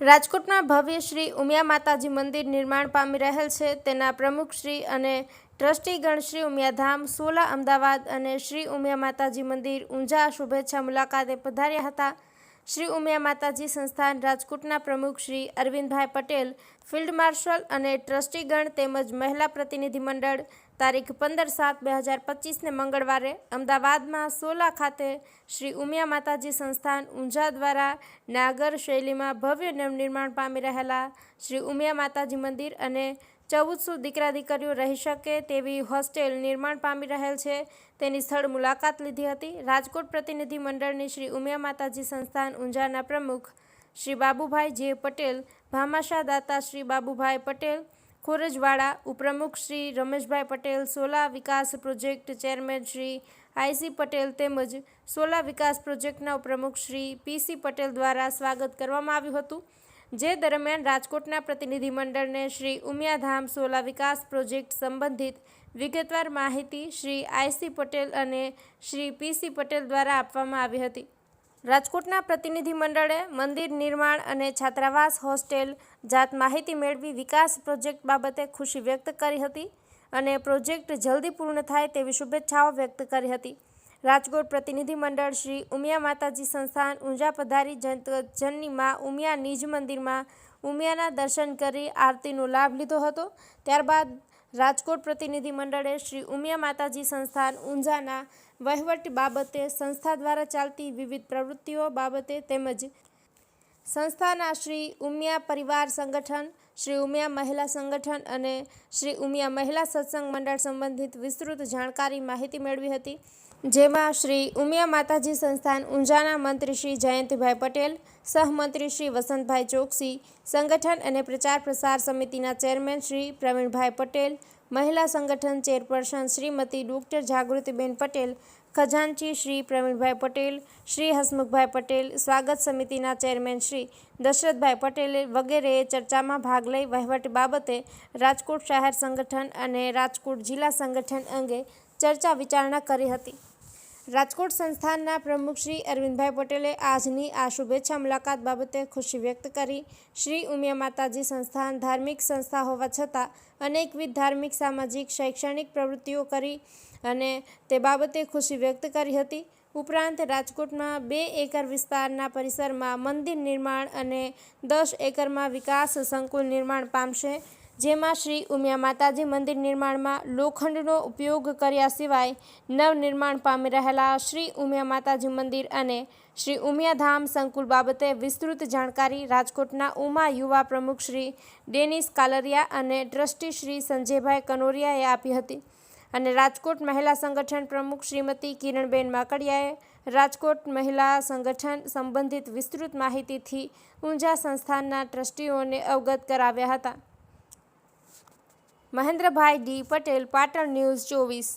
રાજકોટમાં ભવ્ય શ્રી ઉમિયા માતાજી મંદિર નિર્માણ પામી રહેલ છે. તેના પ્રમુખ શ્રી અને ટ્રસ્ટીગણ શ્રી ઉમિયાધામ, સોલા અમદાવાદ અને શ્રી ઉમિયા માતાજી મંદિર ઊંઝા શુભેચ્છા મુલાકાતે પધાર્યા હતા. શ્રી ઉમિયા માતાજી સંસ્થાન રાજકોટના પ્રમુખ શ્રી અરવિંદભાઈ પટેલ, ફિલ્ડ માર્શલ અને ટ્રસ્ટીગણ તેમજ મહિલા પ્રતિનિધિ મંડળ તારીખ પંદર સાત બે હજાર પચીસને મંગળવારે અમદાવાદમાં સોલા ખાતે શ્રી ઉમિયા માતાજી સંસ્થાન ઊંઝા દ્વારા નાગર શૈલીમાં ભવ્ય નવનિર્માણ પામી રહેલા શ્રી ઉમિયા માતાજી મંદિર અને ચૌદસો દીકરા દીકરીઓ રહી શકે તેવી હોસ્ટેલ નિર્માણ પામી રહેલ છે. તેની સ્થળ મુલાકાત લીધી હતી. રાજકોટ પ્રતિનિધિ મંડળની શ્રી ઉમિયા માતાજી સંસ્થાન ઊંઝાના પ્રમુખ શ્રી બાબુભાઈ જે પટેલ ભામાશા દાતા શ્રી બાબુભાઈ પટેલ, ખોરજવાડા ઉપપ્રમુખ શ્રી રમેશભાઈ પટેલ, સોલા વિકાસ project chairman Shri I C Patel તેમજ સોલા વિકાસ પ્રોજેક્ટના ઉપપ્રમુખ શ્રી પીસી પટેલ દ્વારા સ્વાગત કરવામાં આવ્યું હતું. જે દરમિયાન રાજકોટના પ્રતિનિધિમંડળને શ્રી ઉમિયાધામ સોલા વિકાસ પ્રોજેક્ટ સંબંધિત વિગતવાર માહિતી શ્રી આઈસી પટેલ અને શ્રી પીસી પટેલ દ્વારા આપવામાં આવી હતી. રાજકોટના પ્રતિનિધિમંડળે મંદિર નિર્માણ અને છાત્રાવાસ હોસ્ટેલ જાત માહિતી મેળવી વિકાસ પ્રોજેક્ટ બાબતે ખુશી વ્યક્ત કરી હતી અને પ્રોજેક્ટ જલ્દી પૂર્ણ થાય તેવી શુભેચ્છાઓ વ્યક્ત કરી હતી. રાજકોટ પ્રતિનિધિ મંડળ શ્રી ઉમિયા માતાજી સંસ્થાન ઊંઝા પધારી જનની મા ઉમિયા નિજ મંદિરમાં ઉમિયાના દર્શન કરી આરતીનો લાભ લીધો હતો. ત્યારબાદ રાજકોટ પ્રતિનિધિ મંડળે શ્રી ઉમિયા માતાજી સંસ્થાન ઊંઝાના વહીવટ બાબતે સંસ્થા દ્વારા ચાલતી વિવિધ પ્રવૃત્તિઓ બાબતે તેમજ સંસ્થાના શ્રી ઉમિયા પરિવાર સંગઠન, શ્રી ઉમિયા મહિલા સંગઠન અને શ્રી ઉમિયા મહિલા સત્સંગ મંડળ સંબંધિત વિસ્તૃત જાણકારી માહિતી મેળવી હતી, જેમાં શ્રી ઉમિયા માતાજી સંસ્થાન ઊંઝાના મંત્રી શ્રી જયંતિભાઈ પટેલ, સહમંત્રી શ્રી વસંતભાઈ ચોકસી, સંગઠન અને પ્રચાર પ્રસાર સમિતિના ચેરમેન શ્રી પ્રવીણભાઈ પટેલ મહિલા સંગઠન ચેરપર્સન શ્રીમતી ડૉક્ટર જાગૃતિબેન પટેલ, ખજાનચી શ્રી પ્રવીણભાઈ પટેલ, શ્રી હસમુખભાઈ પટેલ, સ્વાગત સમિતિના ચેરમેન શ્રી દશરથભાઈ પટેલે વગેરેએ ચર્ચામાં ભાગ લઈ વહીવટ બાબતે રાજકોટ શહેર સંગઠન અને રાજકોટ જિલ્લા સંગઠન અંગે ચર્ચા વિચારણા કરી હતી. રાજકોટ સંસ્થાનના પ્રમુખ શ્રી અરવિંદભાઈ પટેલે આજની આ શુભેચ્છા મુલાકાત બાબતે ખુશી વ્યક્ત કરી. શ્રી ઉમિયા માતાજી સંસ્થાન ધાર્મિક સંસ્થા હોવા છતાં અનેકવિધ ધાર્મિક, સામાજિક, શૈક્ષણિક પ્રવૃત્તિઓ કરી અને તે બાબતે ખુશી વ્યક્ત કરી હતી. ઉપરાંત રાજકોટમાં બે એકર વિસ્તારના પરિસરમાં મંદિર નિર્માણ અને દસ એકરમાં વિકાસ સંકુલ નિર્માણ પામશે. જેમાં શ્રી ઉમિયા માતાજી મંદિર નિર્માણમાં લોખંડનો ઉપયોગ કર્યા સિવાય નવનિર્માણ પામી રહેલા શ્રી ઉમિયા માતાજી મંદિર અને શ્રી ઉમિયાધામ સંકુલ બાબતે વિસ્તૃત જાણકારી રાજકોટના ઉમા યુવા પ્રમુખ શ્રી ડેનિસ કાલરિયા અને ટ્રસ્ટી શ્રી સંજયભાઈ કનોરિયાએ આપી હતી. અને રાજકોટ મહિલા સંગઠન પ્રમુખ શ્રીમતી કિરણબેન માકડિયાએ રાજકોટ મહિલા સંગઠન સંબંધિત વિસ્તૃત માહિતીથી ઊંઝા સંસ્થાનના ટ્રસ્ટીઓને અવગત કરાવ્યા હતા. મહેન્દ્રભાઈ ડી પટેલ પાટણ ન્યૂઝ ચોવીસ.